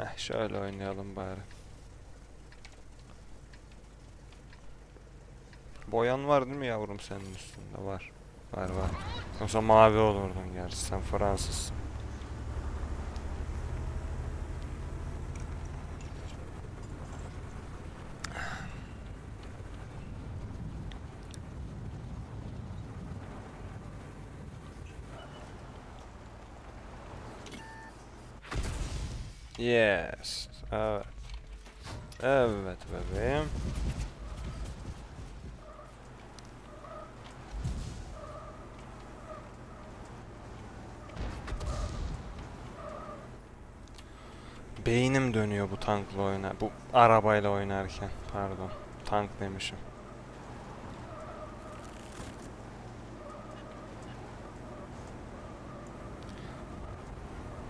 Heh, şöyle oynayalım bari. Boyan var değil mi yavrum senin üstünde? Var. Var var. Yoksa mavi olurdun gerçi sen Fransızsın. Yes. Evet. Evet bebeğim. Beynim dönüyor bu tankla oynar. Bu arabayla oynarken. Pardon. Tank demişim.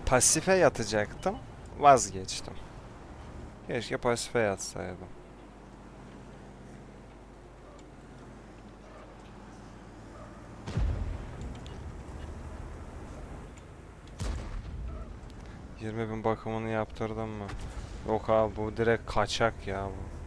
Pasife yatacaktım. Vazgeçtim. Keşke pasife yatsaydım. Yirmi bin bakımını yaptırdın mı? Yok abi bu direkt kaçak ya bu.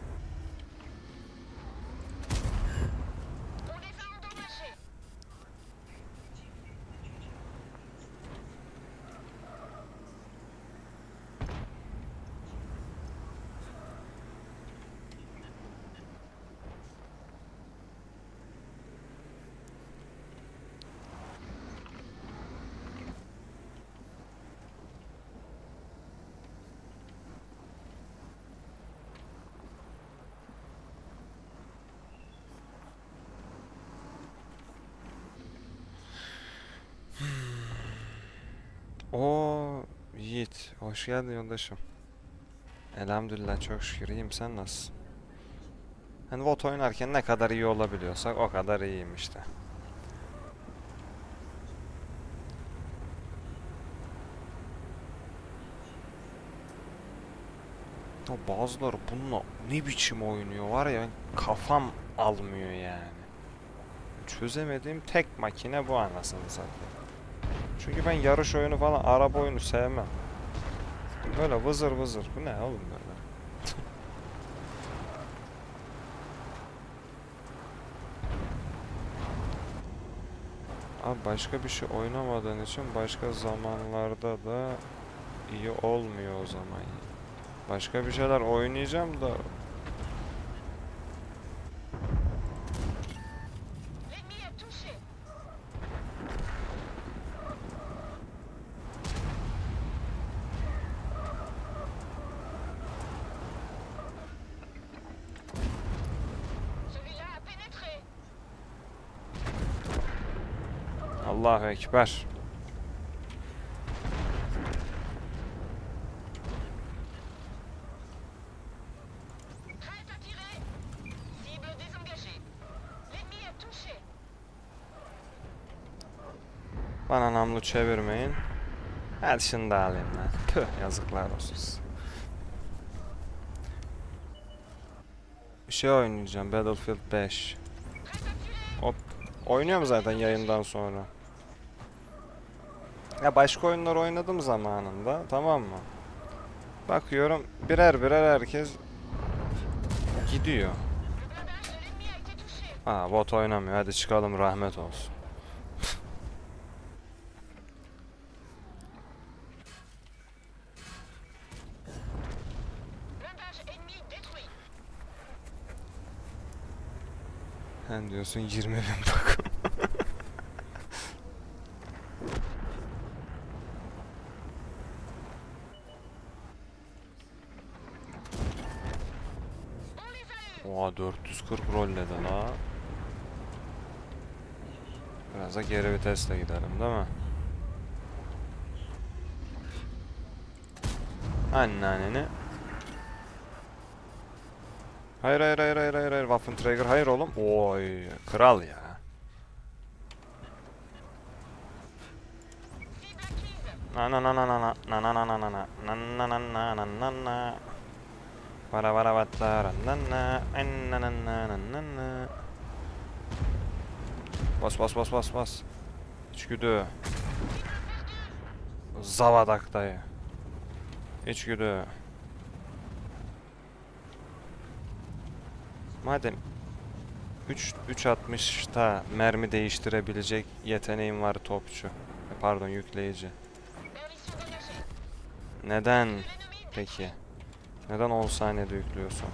Oo Yiğit, hoş geldin yoldaşım. Elhamdülillah çok şükür iyiyim sen nasılsın? Hani bot oynarken ne kadar iyi olabiliyorsak o kadar iyiyim işte. Ya bazıları bununla ne biçim oynuyor var ya kafam almıyor yani. Çözemediğim tek makine bu anasını satayım. Çünkü ben yarış oyunu falan araba oyunu sevmem. Böyle vızır vızır. Bu ne oğlum böyle? Abi başka bir şey oynamadığın için başka zamanlarda da iyi olmuyor o zaman. Başka bir şeyler oynayacağım da est touché. Bana namlu çevirmeyin. Hadi şunu da alayım lan. Tüh yazıklar olsun. Bir şey oynayacağım. Battlefield 5. Prête à tirer. Hop. Oynuyorum zaten yayından sonra. Ya başka oyunlar oynadım zamanında. Tamam mı? Bakıyorum birer birer herkes gidiyor. Le blindage de l'ennemi a été touché. Aa bot oynamıyor. Hadi çıkalım rahmet olsun. Sen diyorsun 20 bin bakım. 440 rolle de la. Biraz da geri vitesle gidelim değil mi? Anneanneni. Hayır hayır hayır hayır hayır hayır Waffentrager hayır oğlum. Oy kral ya. Na na na na na na na na na na na na na na na na na Para para patlar. Bas bas bas bas bas. İçgüdü. Zavadak dayı. İçgüdü. Madem 3 3.60'ta mermi değiştirebilecek yeteneğim var topçu. E, pardon yükleyici. Neden peki? Neden 10 saniyede yüklüyorsun?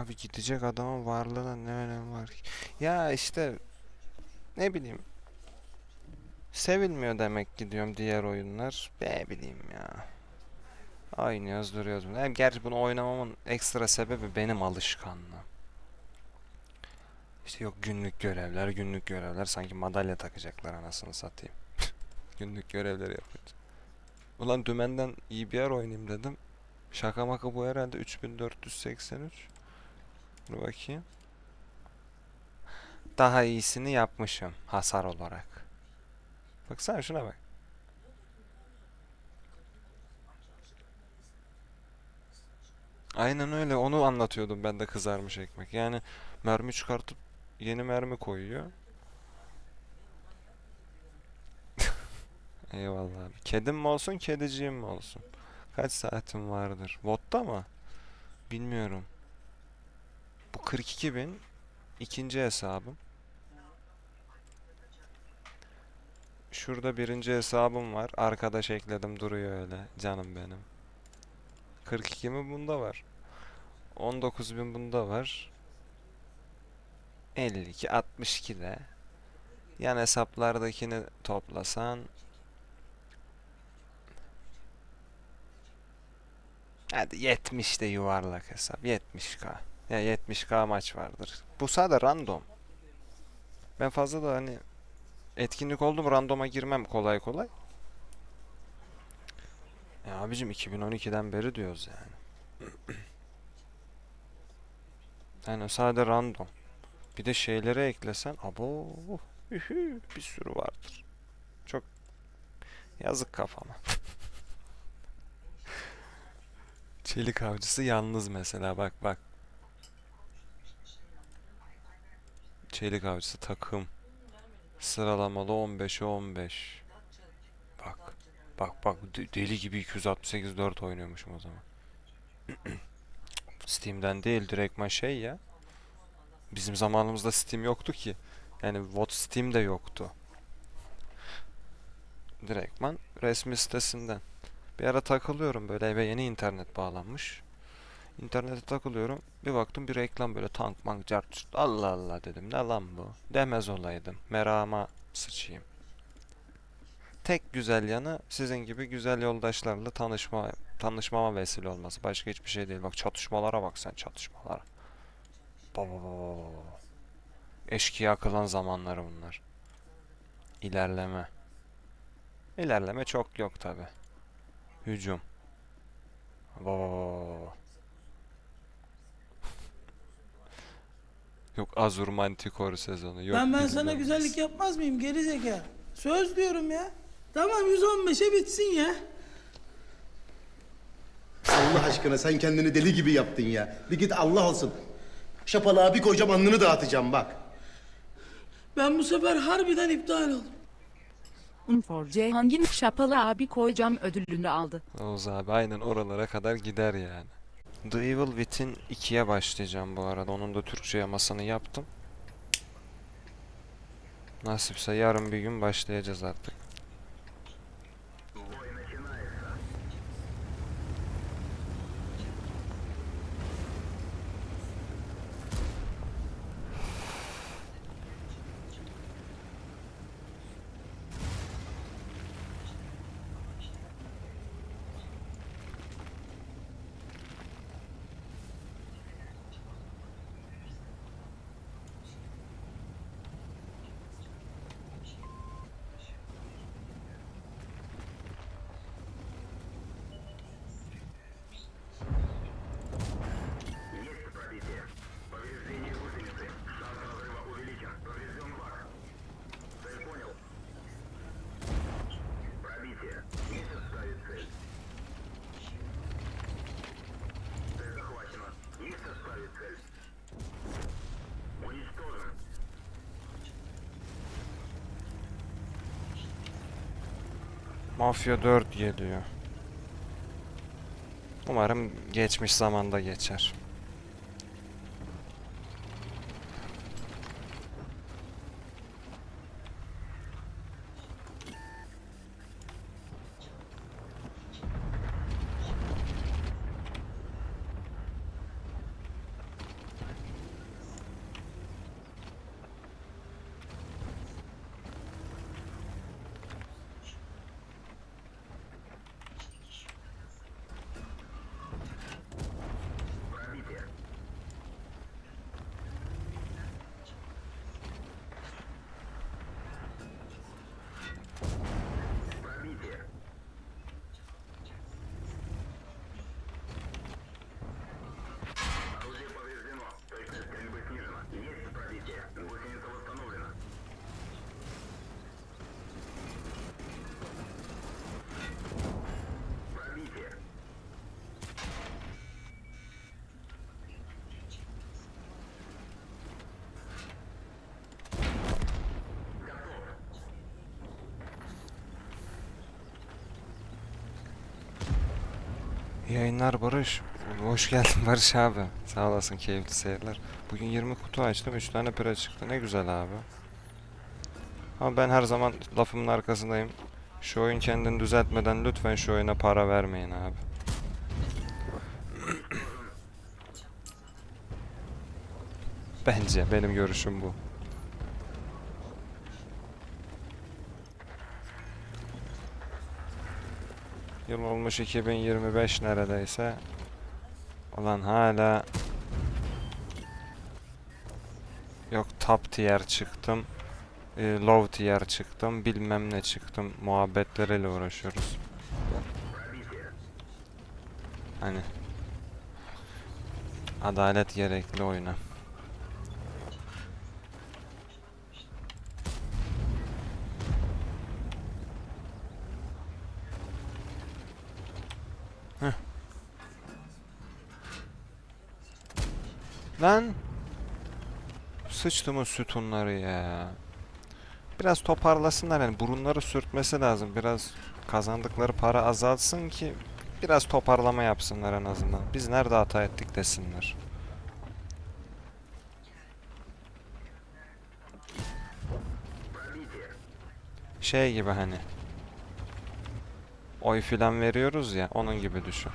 Abi gidecek adamın varlığına ne önemi var ki? Ya işte ne bileyim. Sevilmiyor demek ki diyorum diğer oyunlar. Ne bileyim ya. Oynuyoruz duruyoruz. Hem gerçi bunu oynamamın ekstra sebebi benim alışkanlığım. İşte yok günlük görevler, günlük görevler sanki madalya takacaklar anasını satayım. günlük görevleri yapınca. Ulan dümenden iyi bir yer oynayayım dedim. Şaka maka bu herhalde 3483. Dur bakayım. Daha iyisini yapmışım hasar olarak. Baksana şuna bak. Aynen öyle onu anlatıyordum ben de kızarmış ekmek. Yani mermi çıkartıp yeni mermi koyuyor. Eyvallah abi. Kedim mi olsun kediciğim mi olsun? Kaç saatim vardır? Votta mı? Bilmiyorum. Bu 42 bin ikinci hesabım. Şurada birinci hesabım var. Arkadaş ekledim duruyor öyle. Canım benim. 42 mi bunda var? 19 bin bunda var. 52, 62 de. Yan hesaplardakini toplasan Hadi 70 de yuvarlak hesap. 70k. Ya 70k maç vardır. Bu sadece random. Ben fazla da hani etkinlik oldu mu randoma girmem kolay kolay. Ya abicim 2012'den beri diyoruz yani. Yani sadece random. Bir de şeylere eklesen abo ühü, bir sürü vardır. Çok yazık kafama. Çelik avcısı yalnız mesela bak bak. Çelik avcısı takım. Sıralamalı 15'e 15. Bak. Bak bak de- deli gibi 268 4 oynuyormuşum o zaman. Steam'den değil direktman şey ya. Bizim zamanımızda Steam yoktu ki. Yani What Steam de yoktu. Direktman resmi sitesinden. Bir ara takılıyorum böyle eve yeni internet bağlanmış. İnternete takılıyorum. Bir baktım bir reklam böyle tank mank cart. Allah Allah dedim ne lan bu? Demez olaydım. Merama sıçayım. Tek güzel yanı sizin gibi güzel yoldaşlarla tanışma tanışmama vesile olması. Başka hiçbir şey değil. Bak çatışmalara bak sen çatışmalara. Baba baba. Eşkıya kılan zamanları bunlar. İlerleme. İlerleme çok yok tabi. Hücum. Baba baba baba. Yok Azur Manticore sezonu. Yok Lan ben bilmem sana güzellik yapmaz mıyım geri zeka? Söz diyorum ya. Tamam 115'e bitsin ya. Allah aşkına sen kendini deli gibi yaptın ya. Bir git Allah olsun. Şapalığa bir koyacağım alnını dağıtacağım bak. Ben bu sefer harbiden iptal oldum. Unfor Cihangin Şapalı abi koyacağım ödülünü aldı. Oğuz abi aynen oralara kadar gider yani. The Evil Within 2'ye başlayacağım bu arada. Onun da Türkçe yamasını yaptım. Nasipse yarın bir gün başlayacağız artık. Mafya 4 geliyor. Umarım geçmiş zamanda geçer. İyi Yayınlar Barış. Hoş geldin Barış abi. Sağ olasın keyifli seyirler. Bugün 20 kutu açtım 3 tane pire çıktı. Ne güzel abi. Ama ben her zaman lafımın arkasındayım. Şu oyun kendini düzeltmeden lütfen şu oyuna para vermeyin abi. Bence benim görüşüm bu. Yıl olmuş 2025 neredeyse. Ulan hala Yok top tier çıktım. e, low tier çıktım. Bilmem ne çıktım. Muhabbetleriyle uğraşıyoruz. Hani Adalet gerekli oyuna. Lan sıçtım o sütunları ya. Biraz toparlasınlar yani burunları sürtmesi lazım. Biraz kazandıkları para azalsın ki biraz toparlama yapsınlar en azından. Biz nerede hata ettik desinler. Şey gibi hani. Oy filan veriyoruz ya onun gibi düşün.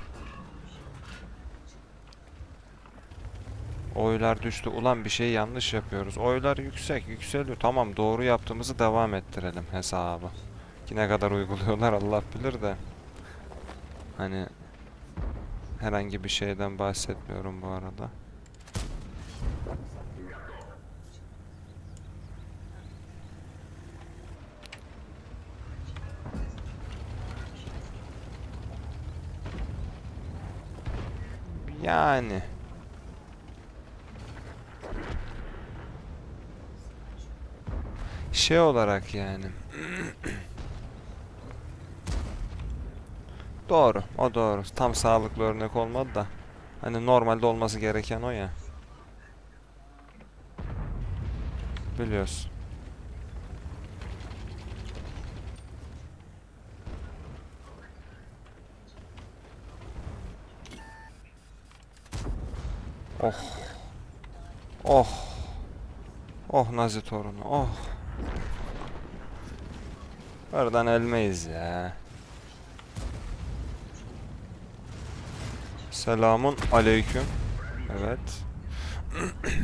Oylar düştü. Ulan bir şey yanlış yapıyoruz. Oylar yüksek, yükseliyor. Tamam doğru yaptığımızı devam ettirelim hesabı. Ki ne kadar uyguluyorlar Allah bilir de. Hani herhangi bir şeyden bahsetmiyorum bu arada. Yani şey olarak yani. Doğru, o doğru. Tam sağlıklı örnek olmadı da. Hani normalde olması gereken o ya. Biliyorsun. Oh. Oh. Oh Nazi torunu. Oh. Oradan ölmeyiz ya. Selamun aleyküm. Evet.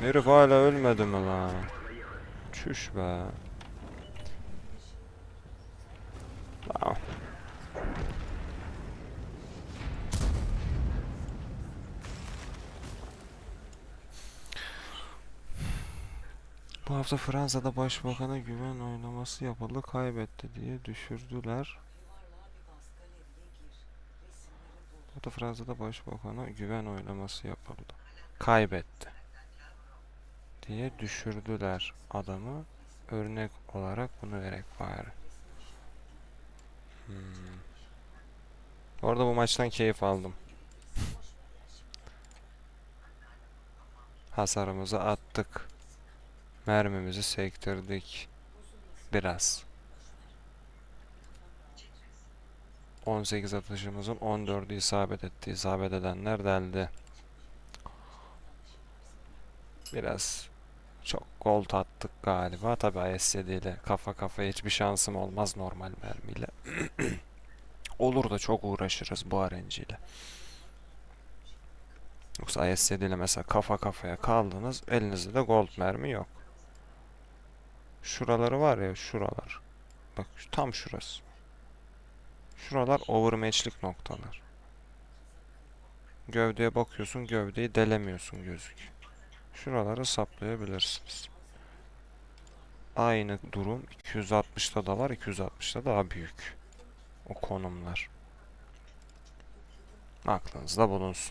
Herif hala ölmedi mi lan? Çüş be. Tamam. Bu hafta Fransa'da başbakana güven oylaması yapıldı kaybetti diye düşürdüler. Bu hafta Fransa'da başbakana güven oylaması yapıldı. Kaybetti. Diye düşürdüler adamı. Örnek olarak bunu vererek bari. Hmm. Orada bu maçtan keyif aldım. Hasarımızı attık. Mermimizi sektirdik. Biraz. 18 atışımızın 14'ü isabet etti. İsabet edenler deldi. Biraz çok gold attık galiba. Tabi IS-7 ile kafa kafaya hiçbir şansım olmaz normal mermiyle. Olur da çok uğraşırız bu RNG ile. Yoksa IS-7 ile mesela kafa kafaya kaldınız elinizde de gold mermi yok. Şuraları var ya şuralar. Bak tam şurası. Şuralar overmatchlik noktalar. Gövdeye bakıyorsun gövdeyi delemiyorsun gözük. Şuraları saplayabilirsiniz. Aynı durum 260'da da var 260'da daha büyük. O konumlar. Aklınızda bulunsun.